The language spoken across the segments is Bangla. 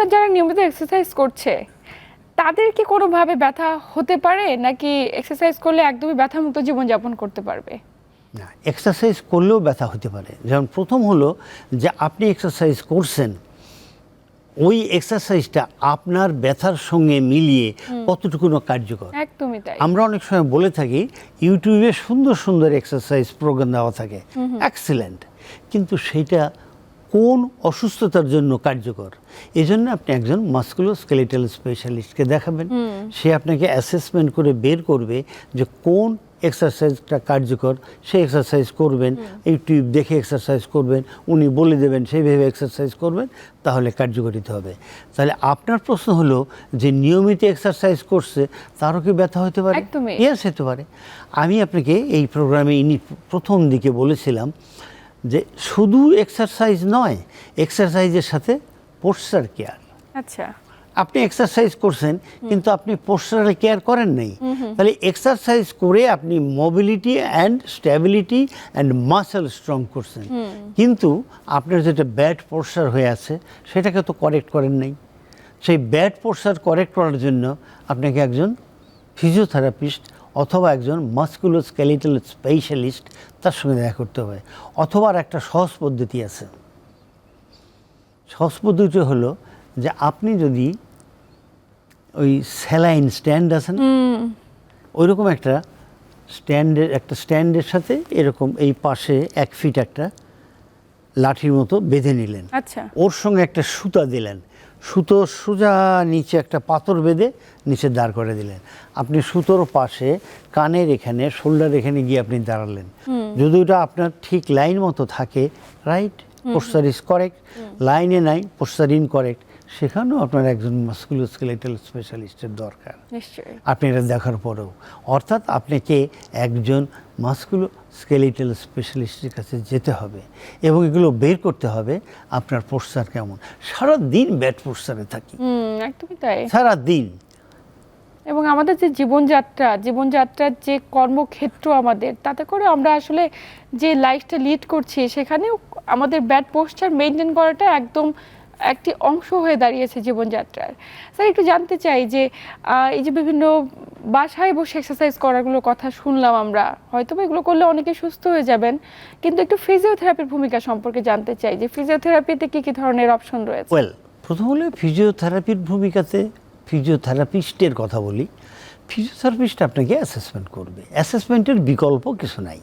স্যার যারা নিয়মিত এক্সারসাইজ করছে তাদের কি কোনোভাবে ব্যথা হতে পারে? নাকি এক্সারসাইজ করলে একদমই ব্যথা ব্যথামুক্ত জীবনযাপন করতে পারবে? না এক্সারসাইজ করলেও ব্যথা হতে পারে। যেমন প্রথম হলো যে আপনি এক্সারসাইজ করছেন ওই এক্সারসাইজটা আপনার ব্যথার সঙ্গে মিলিয়ে কতটুকু কার্যকর? একদমই তাই। আমরা অনেক সময় বলে থাকি ইউটিউবে সুন্দর সুন্দর এক্সারসাইজ প্রোগ্রাম দেওয়া থাকে। এক্সিলেন্ট কিন্তু সেটা কোন অসুস্থতার জন্য কার্যকর? এই জন্য আপনি একজন মাস্কুলো স্কেলেটাল স্পেশালিস্টকে দেখাবেন সে আপনাকে অ্যাসেসমেন্ট করে বের করবে যে কোন এক্সারসাইজটা কার্যকর সে এক্সারসাইজ করবেন ইউটিউব দেখে এক্সারসাইজ করবেন উনি বলে দেবেন সেইভাবে এক্সারসাইজ করবেন তাহলে কার্যকরিত হবে। তাহলে আপনার প্রশ্ন হলো যে নিয়মিত এক্সারসাইজ করছে তারও কি ব্যথা হতে পারে। ইয়েস হতে পারে। আমি আপনাকে এই প্রোগ্রামে ইনি প্রথম দিকে বলেছিলাম যে শুধু এক্সারসাইজ নয় এক্সারসাইজের সাথে পোস্টার কেয়ার আচ্ছা। আপনি এক্সারসাইজ করছেন কিন্তু আপনি পোস্টারাল কেয়ার করেন নাই। তাহলে এক্সারসাইজ করে আপনি mobility and stability and muscle strong করছেন। কিন্তু আপনার যেটা ব্যাড পোস্টার হয়ে আছে সেটাকে তো কারেক্ট করেন নাই। সেই ব্যাড পোস্টার কারেক্ট করার জন্য আপনাকে একজন ফিজিওথেরাপিস্ট অথবা একজন মাস্কুলো স্কেলিটাল স্পেশালিস্ট তার সঙ্গে দেখা করতে হবে। অথবা আর একটা সহজ পদ্ধতি আছে। সহজ পদ্ধতি হলো যে আপনি যদি ওই স্যালাইন স্ট্যান্ড আছে না ওইরকম একটা স্ট্যান্ডের একটা স্ট্যান্ডের সাথে এরকম এই পাশে এক ফিট একটা লাঠির মতো বেঁধে নিলেন। আচ্ছা। ওর সঙ্গে একটা সুতা দিলেন। সুতো সোজা নিচে একটা পাথর বেঁধে নিচে দাঁড় করে দিলেন। আপনি সুতোর পাশে কানের এখানে শোল্ডার এখানে গিয়ে আপনি দাঁড়ালেন। যদি ওটা আপনার ঠিক লাইন মতো থাকে রাইট? Poster is correct. লাইনে নাই পোস্টার ইন করেক্ট সেখানেও আপনার একজন মাস্কুলোস্কেলেটাল স্পেশালিস্টের দরকার। নিশ্চয়ই। আপনি এটা দেখার পরেও। অর্থাৎ আপনাকে একজন মাস্কুলো স্কেলিটাল স্পেশালিস্টের কাছে যেতে হবে এবং এগুলো বের করতে হবে আপনার পোস্টার কেমন। সারা দিন ব্যাট পোস্টারে থাকি। একদমই তাই। সারা দিন এবং আমাদের যে জীবনযাত্রা জীবনযাত্রার যে কর্মক্ষেত্র আমাদের তাতে করে আমরা আসলে যে লাইফটা লিড করছি সেখানেও আমাদের ব্যাড পোস্টার মেনটেন করাটা একদম একটি অংশ হয়ে দাঁড়িয়েছে জীবনযাত্রার। স্যার, একটু জানতে চাই যে এই যে বিভিন্ন বাসায় বসে এক্সারসাইজ করাগুলোর কথা শুনলাম আমরা হয়তো বা এগুলো করলে অনেকে সুস্থ হয়ে যাবেন, কিন্তু একটু ফিজিওথেরাপির ভূমিকা সম্পর্কে জানতে চাই যে ফিজিওথেরাপিতে কি কি ধরনের অপশন রয়েছে? ওয়েল প্রথম হলো ফিজিওথেরাপির ভূমিকাতে ফিজিওথেরাপিস্টের কথা বলি। ফিজিওথেরাপিস্ট আপনাকে অ্যাসেসমেন্ট করবে। অ্যাসেসমেন্টের বিকল্প কিছু নাই।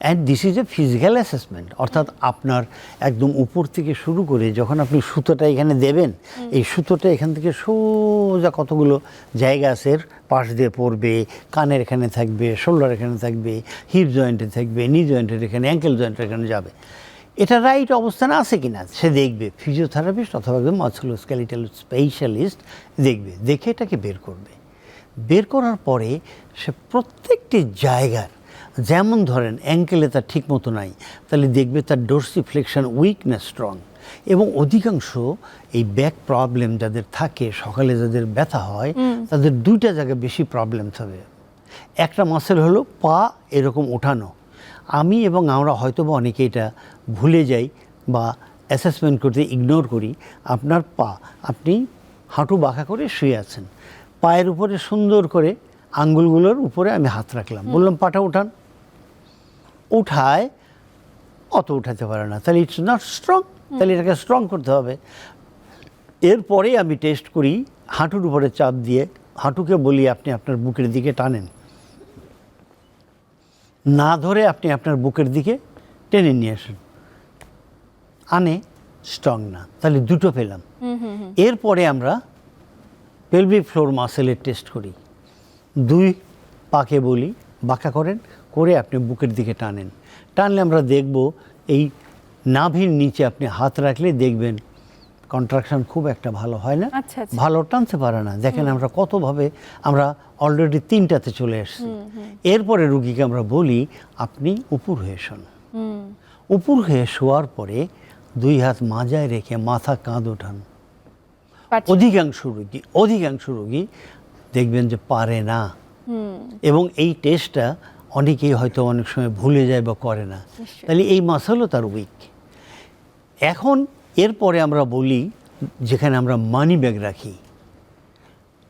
And this is a physical assessment অর্থাৎ আপনার একদম উপর থেকে শুরু করে যখন আপনি সুতোটা এখানে দেবেন এই সুতোটা এখান থেকে সোজা কতগুলো জায়গা আছে? পাশ দিয়ে পড়বে কানের এখানে থাকবে শোল্ডার এখানে থাকবে হিপ জয়েন্টে থাকবে নি জয়েন্টের এখানে অ্যাঙ্কেল জয়েন্টের এখানে যাবে। এটা রাইট অবস্থানে আছে কিনা? সে দেখবে। ফিজিওথেরাপিস্ট অথবা একজন মাসকুলোস্কেলিটাল স্পেশালিস্ট দেখবে। দেখে এটাকে বের করবে। বের করার পরে সে প্রত্যেকটি জায়গার যেমন ধরেন অ্যাঙ্কেলে তার ঠিক মতো নাই তাহলে দেখবে তার ডোরসিফ্লেকশন উইক না স্ট্রং এবং অধিকাংশ এই ব্যাক প্রবলেম যাদের থাকে সকালে যাদের ব্যথা হয় তাদের দুইটা জায়গায় বেশি প্রবলেম হবে। একটা মাসেল হলো পা এরকম ওঠানো। আমি এবং আমরা হয়তো বা অনেকে এটা ভুলে যাই বা অ্যাসেসমেন্ট করতে ইগনোর করি আপনার পা আপনি হাঁটু বাঁকা করে শুয়ে আছেন। পায়ের উপরে সুন্দর করে আঙ্গুলগুলোর উপরে আমি হাত রাখলাম। বললাম পাটা উঠান। উঠায় অত উঠাতে পারে না। তাহলে ইটস নট স্ট্রং তাহলে এটাকে স্ট্রং করতে হবে। এরপরে আমি টেস্ট করি হাঁটুর উপরে চাপ দিয়ে হাঁটুকে বলি আপনি আপনার বুকের দিকে টানেন। না ধরে আপনি আপনার বুকের দিকে টেনে নিয়ে আসেন। আনে স্ট্রং না। তাহলে দুটো পেলাম। এরপরে আমরা পেলভিক ফ্লোর মাসেলের টেস্ট করি। দুই পাকে বলি বাঁকা করেন করে আপনি বুকের দিকে টানেন। টানলে আমরা দেখব এই নাভির নিচে আপনি হাত রাখলে দেখবেন কন্ট্রাকশন খুব একটা ভালো হয় না। আচ্ছা, আচ্ছা। ভালো টানতে পারে না। দেখেন আমরা কতভাবে আমরা অলরেডি তিনটাতে চলে এসেছি। এরপরে রুগীকে আমরা বলি আপনি উপর হয়ে শোন। উপর হয়ে শোয়ার পরে দুই হাত মাজায় রেখে মাথা কাঁধ ওঠান। অধিকাংশ রুগী অধিকাংশ রুগী দেখবেন যে পারে না। এবং এই টেস্টটা অনেকেই হয়তো অনেক সময় ভুলে যায় বা করে না। তাহলে এই মাসালও তার উইক এখন এরপরে আমরা বলি যেখানে আমরা মানি ব্যাগ রাখি।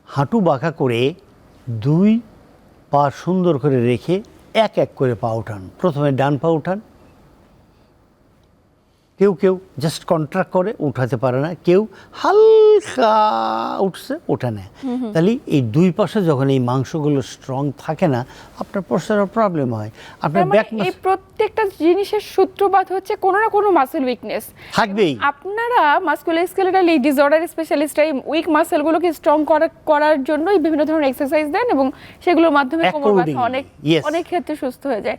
হাঁটু বাঁকা করে দুই পা সুন্দর করে রেখে এক এক করে পা উঠান। প্রথমে ডান পা উঠান কেউ কেউ জাস্ট কন্ট্রাক্ট করে উঠাতে পারে না। কেউ হালকা উঠছে ওঠে না। তাহলে এই দুই পাশে যখন এই মাংসগুলো স্ট্রং থাকে না আপনার প্রস্তাবের প্রবলেম হয়। আপনার মানে ব্যাক এই প্রত্যেকটা জিনিসের সূত্রপাত হচ্ছে কোনো না কোনো মাসেল উইকনেস থাকবেই। আপনারা মাস্কুলোস্কেলেটাল এই ডিসঅর্ডার স্পেশালিস্টরা এই উইক মাসেলগুলোকে স্ট্রং করার করার জন্যই বিভিন্ন ধরনের এক্সারসাইজ দেন এবং সেগুলোর মাধ্যমে কোমর ব্যথা অনেক অনেক ক্ষেত্রে সুস্থ হয়ে যায়।